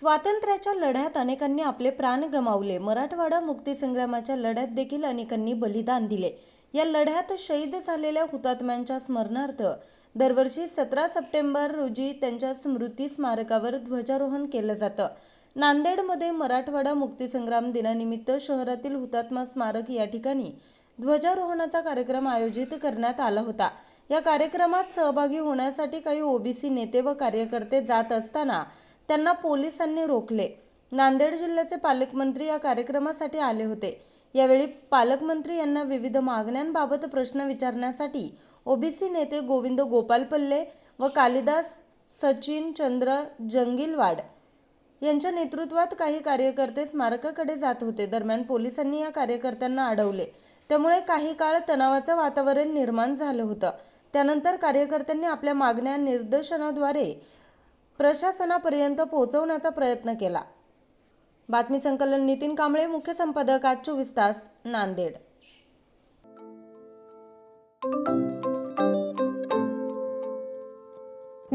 स्वातंत्र्याच्या लढ्यात अनेकांनी आपले प्राण गमावले. मराठवाडा मुक्तीसंग्रामाच्या लढ्यात देखील अनेकांनी बलिदान दिले. या लढ्यात शहीद झालेल्या हुतात्म्यांच्या स्मरणार्थ दरवर्षी सतरा सप्टेंबर रोजी त्यांच्या स्मृती स्मारकावर ध्वजारोहण केलं जातं. नांदेडमध्ये मराठवाडा मुक्तीसंग्राम दिनानिमित्त शहरातील हुतात्मा स्मारक या ठिकाणी ध्वजारोहणाचा कार्यक्रम आयोजित करण्यात आला होता. या कार्यक्रमात सहभागी होण्यासाठी काही ओबीसी नेते व कार्यकर्ते जात असताना त्यांना पोलिसांनी रोखले. नांदेड जिल्ह्याचे पालकमंत्री या कार्यक्रमासाठी आले होते. यावेळी पालकमंत्री यांना विविध मागण्यांबाबत प्रश्न विचारण्यासाठी ओबीसी नेते गोविंद गोपालपल्ले व कालिदास सचिन चंद्र जंगिलवाड यांच्या नेतृत्वात काही कार्यकर्ते स्मारकाकडे जात होते. दरम्यान पोलिसांनी या कार्यकर्त्यांना अडवले. त्यामुळे काही काळ तणावाचं वातावरण निर्माण झालं होतं. त्यानंतर कार्यकर्त्यांनी आपल्या मागण्या निदर्शनाद्वारे प्रशासनापर्यंत पोहोचवण्याचा प्रयत्न केला. बातमी संकलन नितीन कांबळे मुख्य संपादक आज चोवीस तास नांदेड.